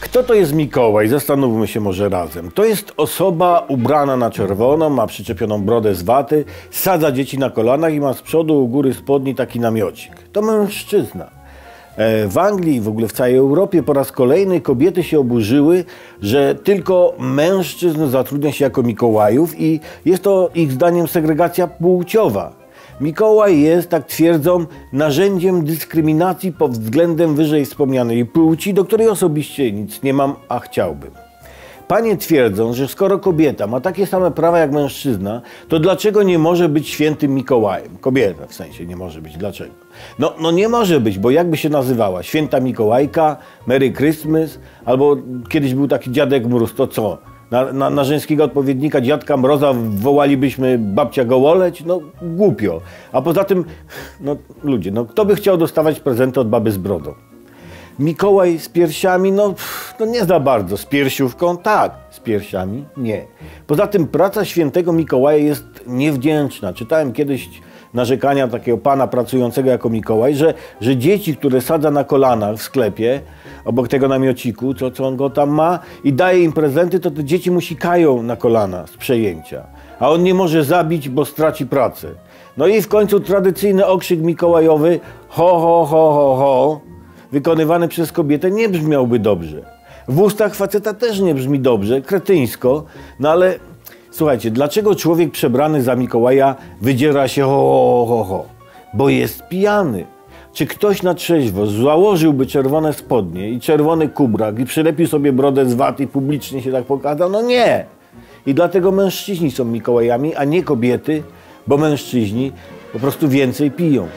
Kto to jest Mikołaj? Zastanówmy się może razem. To jest osoba ubrana na czerwono, ma przyczepioną brodę z waty, sadza dzieci na kolanach i ma z przodu u góry spodni taki namiocik. To mężczyzna. E, W Anglii i w ogóle w całej Europie po raz kolejny kobiety się oburzyły, że tylko mężczyzn zatrudnia się jako Mikołajów i jest to ich zdaniem segregacja płciowa. Mikołaj jest, tak twierdzą, narzędziem dyskryminacji pod względem wyżej wspomnianej płci, do której osobiście nic nie mam, a chciałbym. Panie twierdzą, że skoro kobieta ma takie same prawa jak mężczyzna, to dlaczego nie może być świętym Mikołajem? Kobieta w sensie nie może być. Dlaczego? No, no nie może być, bo jakby się nazywała? Święta Mikołajka, Merry Christmas, albo kiedyś był taki dziadek Mróz, to co? Na, na, na żeńskiego odpowiednika dziadka Mroza wołalibyśmy babcia Gołoleć? No głupio. A poza tym, no ludzie, no kto by chciał dostawać prezenty od baby z brodą? Mikołaj z piersiami, no, pff, no nie za bardzo. Z piersiówką tak, z piersiami nie. Poza tym praca świętego Mikołaja jest niewdzięczna. Czytałem kiedyś narzekania takiego pana pracującego jako Mikołaj, że, że dzieci, które sadza na kolanach w sklepie, obok tego namiociku, co, co on go tam ma, i daje im prezenty, to te dzieci mu sikają na kolana z przejęcia. A on nie może zabić, bo straci pracę. No i w końcu tradycyjny okrzyk mikołajowy ho, ho, ho, ho, ho, wykonywany przez kobietę nie brzmiałby dobrze. W ustach faceta też nie brzmi dobrze, kretyńsko, no ale słuchajcie, dlaczego człowiek przebrany za Mikołaja wydziera się ho, ho, ho? Bo jest pijany. Czy ktoś na trzeźwo założyłby czerwone spodnie i czerwony kubrak i przylepił sobie brodę z wat i publicznie się tak pokazał? No nie. I dlatego mężczyźni są Mikołajami, a nie kobiety, bo mężczyźni po prostu więcej piją.